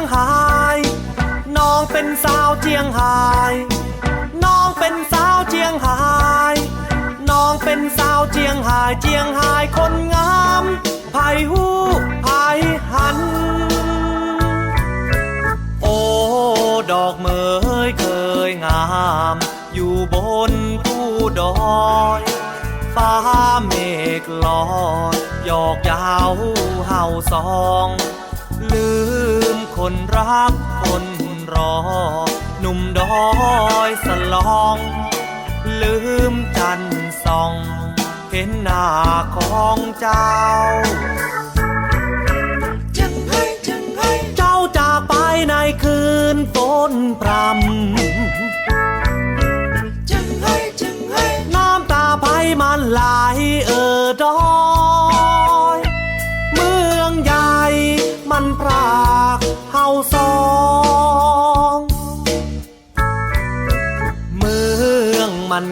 งไฮ้น้องเป็นสาวเจียงไฮ้น้องเป็นสาวเจียงไฮ้น้องเป็นสาวเจียงไฮ้เจียงไฮ้คนงามไผ่หูไผ่หัน โอ้ดอกเมยเคยงาม อยู่บนผู้ดอยฟ้าเมฆลอยหยอกยาวเฮาซองลือ คนรักคนรอ หนุ่มดอยสลอง ลืมจันทร์ส่อง เห็นหน้าของเจ้า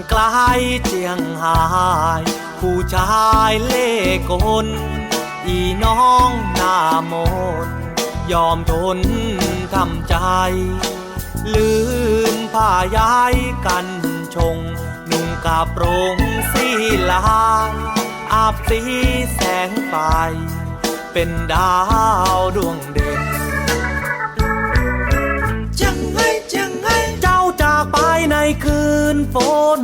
ไกลเจียงหาย ผู้ชายเล่กลอีน้องหน้ามนต์ยอมทนทำใจ ลืมผ้าย้ายกันชง นุ่งกาโปรงสีลายอาบสีแสงไฟเป็นดาวดวงเด่นจังให้จังให้เจ้าจากไปในคืนฝน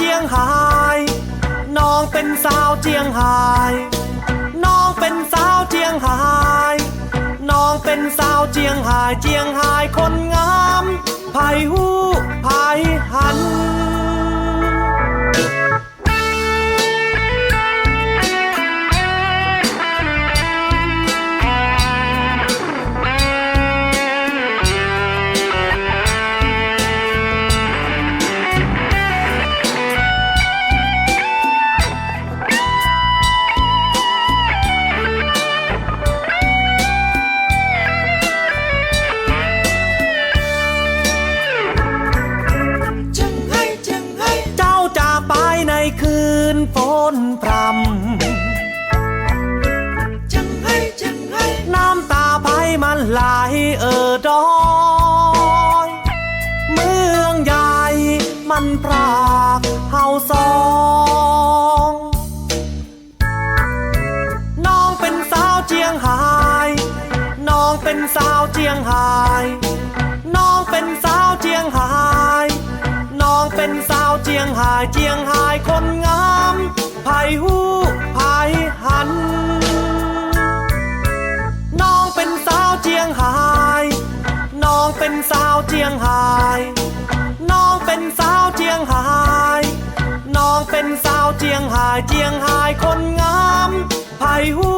เจียงไฮ้น้องเป็นสาวเจียงไฮ้น้องเป็นสาวเจียงไฮ้น้องเป็นสาวเจียงไฮ้เจียงไฮ้คนงามไผ่หูไผ่หัน คืนฝนพรจังให้จังให้ำน้ำตาไพมันไหลเออดอย เมืองใหญ่มันพรากเฮาสองน้องเป็นสาวเจียงไฮ้น้องเป็นสาวเจียงไฮ้น้องเป็นสาวเจียงไฮ้น้องเป็นสาวเจี ยงไฮ้เจียงไฮ้คนงามไผ่หูไผ่หัน น้องเป็นสาวเจียงไฮ้น้องเป็นสาวเจียงไฮ้น้องเป็นสาวเจียงไฮ้น้องเป็นสาวเจียงไฮ้เจียงไฮ้คนงามไผ่หู